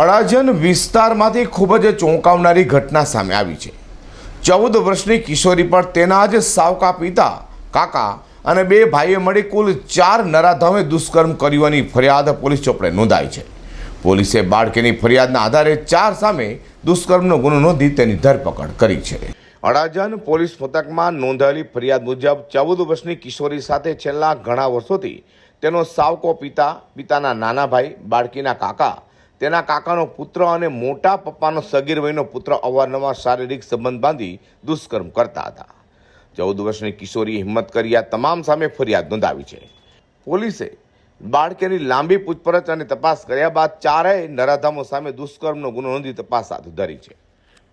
અડાજણ વિસ્તારમાંથી ખૂબ જ ચોંકાવનારી ઘટના સામે આવી છે. ચૌદ વર્ષની કિશોરી પર તેના જ સાવકા પિતા, કાકા અને બે ભાઈએ મળી કુલ ચાર નરાધામે દુષ્કર્મ કર્યોની ફરિયાદ પોલીસ ચોપડે નોંધાઈ છે. પોલીસે બાળકીની ફરિયાદના આધારે ચાર સામે દુષ્કર્મનો ગુનો નોંધી તેની ધરપકડ કરી છે. અડાજન પોલીસ મથકમાં નોંધાયેલી ફરિયાદ મુજબ ચૌદ વર્ષની કિશોરી સાથે છેલ્લા ઘણા વર્ષોથી તેનો સાવકો પિતા, પિતાના નાના ભાઈ, બાળકીના કાકા તેના કાકાનો પુત્ર અને મોટા પપ્પાનો સગીર વયનો પુત્ર અવારનવાર શારીરિક સંબંધ બાંધી દુષ્કર્મ કરતા હતા. ચૌદ વર્ષની કિશોરીએ હિંમત કરી આ તમામ સામે ફરિયાદ નોંધાવી છે. પોલીસે બાળકીની લાંબી પૂછપરછ અને તપાસ કર્યા બાદ ચારેય નરાધામો સામે દુષ્કર્મનો ગુનો નોંધી તપાસ હાથ ધરી છે.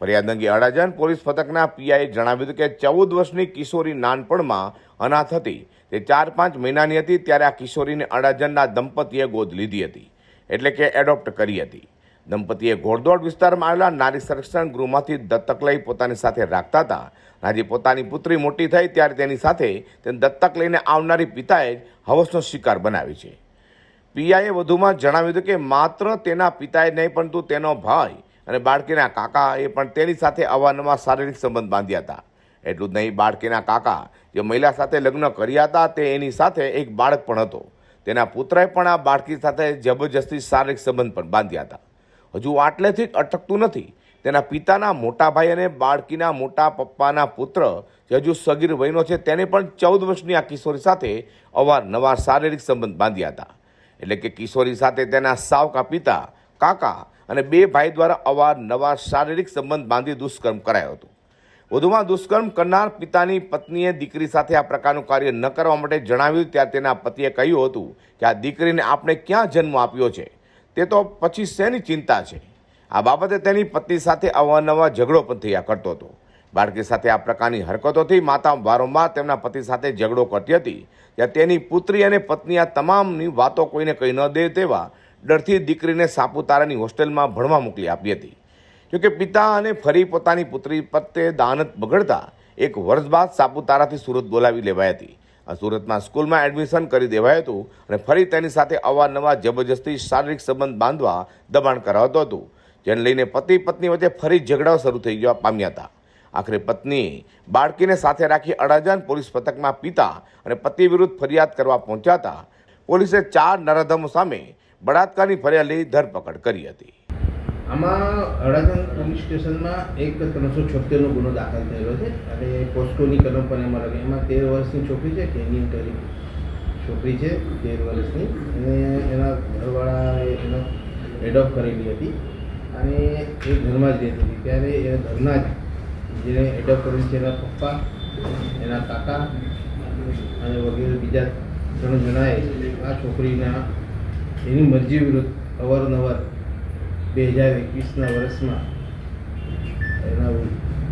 ફરિયાદ અંગે અડાજણ પોલીસ મથકના પીઆઈએ જણાવ્યું હતું કે ચૌદ વર્ષની કિશોરી નાનપણમાં અનાથ હતી. તે ચાર પાંચ મહિનાની હતી ત્યારે આ કિશોરીને અડાજણના દંપતીએ ગોદ લીધી હતી. એટલે કે એડોપ્ટ કરી હતી. દંપતીએ ઘોડદોડ વિસ્તારમાં આવેલા નારી સંરક્ષણ ગૃહમાંથી દત્તક લઈ પોતાની સાથે રાખતા હતા. આજે પોતાની પુત્રી મોટી થઈ ત્યારે તેની સાથે તેને દત્તક લઈને આવનારી પિતાએ હવસનો શિકાર બનાવી છે. પીઆઈએ વધુમાં જણાવ્યું હતું કે માત્ર તેના પિતાએ નહીં, પરંતુ તેનો ભાઈ અને બાળકીના કાકા એ પણ તેની સાથે અવારનવાર શારીરિક સંબંધ બાંધ્યા હતા. એટલું જ નહીં, બાળકીના કાકા જે મહિલા સાથે લગ્ન કર્યા હતા, તે એની સાથે એક બાળક પણ હતો. તેના પુત્રએ પણ આ બાળકી સાથે જબરજસ્તી શારીરિક સંબંધ પણ બાંધ્યા હતા. હજુ આટલેથી જ અટકતું નથી. તેના પિતાના મોટા ભાઈ અને બાળકીના મોટા પપ્પાના પુત્ર જે હજુ સગીર વયનો છે, તેને પણ ચૌદ વર્ષની આ કિશોરી સાથે અવારનવાર શારીરિક સંબંધ બાંધ્યા હતા. એટલે કે કિશોરી સાથે તેના સાવકા પિતા, કાકા અને બે ભાઈ દ્વારા અવારનવાર શારીરિક સંબંધ બાંધી દુષ્કર્મ કરાયો હતું. વધુમાં દુષ્કર્મ કરનાર પિતાની પત્નીએ દીકરી સાથે આ પ્રકારનું કાર્ય ન કરવા માટે જણાવ્યું ત્યારે તેના પતિએ કહ્યું હતું કે આ દીકરીને આપણે ક્યાં જન્મ આપ્યો છે? તે તો પછી શેની ચિંતા છે? આ બાબતે તેની પત્ની સાથે અવારનવાર ઝઘડો પણ થયા કરતો હતો. બાળકી સાથે આ પ્રકારની હરકતોથી માતા વારંવાર તેમના પતિ સાથે ઝઘડો કરતી હતી. ત્યાં તેની પુત્રી અને પત્ની આ તમામની વાતો કોઈને કહી ન દે તેવા ડરથી દીકરીને સાપુતારાની હોસ્ટેલમાં ભણવા મોકલી આપી હતી. જોકે પિતા અને ફરી પોતાની પુત્રી પ્રત્યે દાનત બગડતા એક વર્ષ બાદ સાપુતારાથી સુરત બોલાવી લેવાઈ હતી. સુરતમાં સ્કૂલમાં એડમિશન કરી દેવાયું હતું અને ફરી તેની સાથે અવારનવાર જબરજસ્તી શારીરિક સંબંધ બાંધવા દબાણ કરાવતો હતું. જેને લઈને પતિ પત્ની વચ્ચે ફરી ઝઘડાઓ શરૂ થઈ જવા પામ્યા હતા. આખરે પત્નીએ બાળકીને સાથે રાખી અડાજણ પોલીસ પથકમાં પિતા અને પતિ વિરુદ્ધ ફરિયાદ કરવા પહોંચ્યા હતા. પોલીસે ચાર નરાધમો સામે બળાત્કારની ફરિયાદ લઈ ધરપકડ કરી હતી. આમાં અડાજણ પોલીસ સ્ટેશનમાં એક ત્રણસો છોતેરનો ગુનો દાખલ થયેલો છે અને પોસ્કોની કલમ પણ એમાં લાગે એમાં તેર વર્ષની છોકરી છે કેનિયન કરી છોકરી છે, તેર વર્ષની. અને એના ઘરવાળાએ એને એડોપ્ટ કરેલી હતી અને એ ઘરમાં જ રહેતી હતી. ત્યારે એ ઘરના જ જેને એડોપ્ટ કરેલી છે, એના પપ્પા, એના કાકા અને વગેરે બીજા ત્રણ જણાએ આ છોકરીના એની મરજી વિરુદ્ધ અવારનવાર બે હજાર એકવીસના વર્ષમાં એના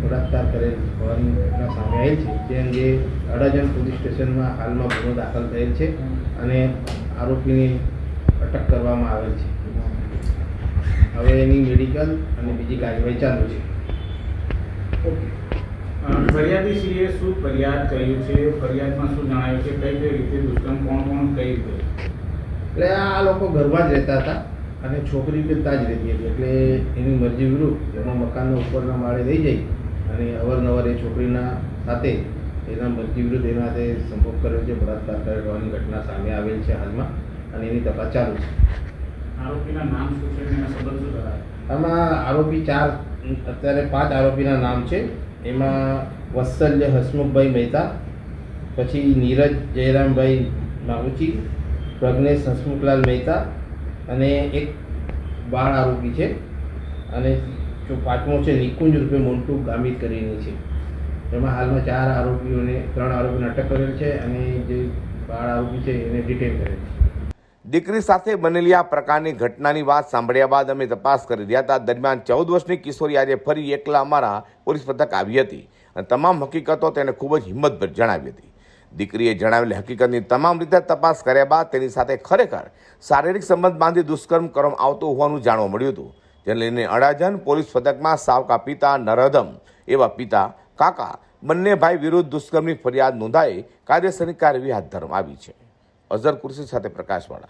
બળાત્કાર કરેલ હોવાની ઘટના સામે આવી છે તે અંગે અડાજણ પોલીસ સ્ટેશનમાં હાલમાં ગુનો દાખલ થયેલ છે અને આરોપીની અટક કરવામાં આવેલ છે. હવે એની મેડિકલ અને બીજી કાર્યવાહી ચાલુ છે. ફરિયાદી શ્રીએ શું ફરિયાદ કર્યું છે? ફરિયાદમાં શું જણાવ્યું છે? કઈ કઈ રીતે દુષ્કર્મ કોણ કોણ કઈ રીતે? એટલે આ લોકો ઘરમાં જ રહેતા હતા. અને છોકરી બી ત્યાં જ રહેતી હતી. એટલે એની મરજી વિરુદ્ધ એમાં મકાનના ઉપરના માળે લઈ જઈ અને અવારનવાર એ છોકરીના સાથે એના મરજી વિરુદ્ધ એના સાથે સંભોગ કર્યો છે. બળાત્કાર કરવાની ઘટના સામે આવેલ છે હાલમાં અને એની તપાસ ચાલુ છે. આરોપીના નામ શું છે? એના સંબંધ શું ધરાવે આમાં આરોપી ચાર અત્યારે પાંચ આરોપીના નામ છે. એમાં વત્સલ્ય હસમુખભાઈ મહેતા પછી નીરજ જયરામભાઈ માગુચી પ્રજ્ઞેશ હસમુખલાલ મહેતા અને એક બાળ આરોપી છે. અને જો પાંચમો છે, નિકુંજ રૂપે મોન્ટુ ગામિત કરીને છે. એમાં હાલમાં ચાર આરોપીઓને, ત્રણ આરોપીને અટક કરેલ છે અને જે બાળ આરોપી છે એને ડિટેન કરેલ છે. દીકરી સાથે બનેલી આ પ્રકારની ઘટનાની વાત સાંભળ્યા બાદ અમે તપાસ કરી રહ્યા હતા. દરમિયાન ચૌદ વર્ષની કિશોરી આજે ફરી એકલા અમારા પોલીસ પથક આવી હતી અને તમામ હકીકતો તેને ખૂબ જ હિંમતભર જણાવી હતી. દીકરીએ જણાવેલી હકીકતની તમામ રીતે તપાસ કર્યા બાદ તેની સાથે ખરેખર શારીરિક સંબંધ બાંધી દુષ્કર્મ કરવામાં આવતું હોવાનું જાણવા મળ્યું હતું. જેને લઈને અડાજણ પોલીસ પથકમાં સાવકા પિતા નરહદમ એવા પિતા કાકા બંને ભાઈ વિરુદ્ધ દુષ્કર્મની ફરિયાદ નોંધાઈ કાયદેસરની કાર્યવાહી હાથ ધરવામાં આવી છે. અઝર કુર્સી સાથે પ્રકાશવાળા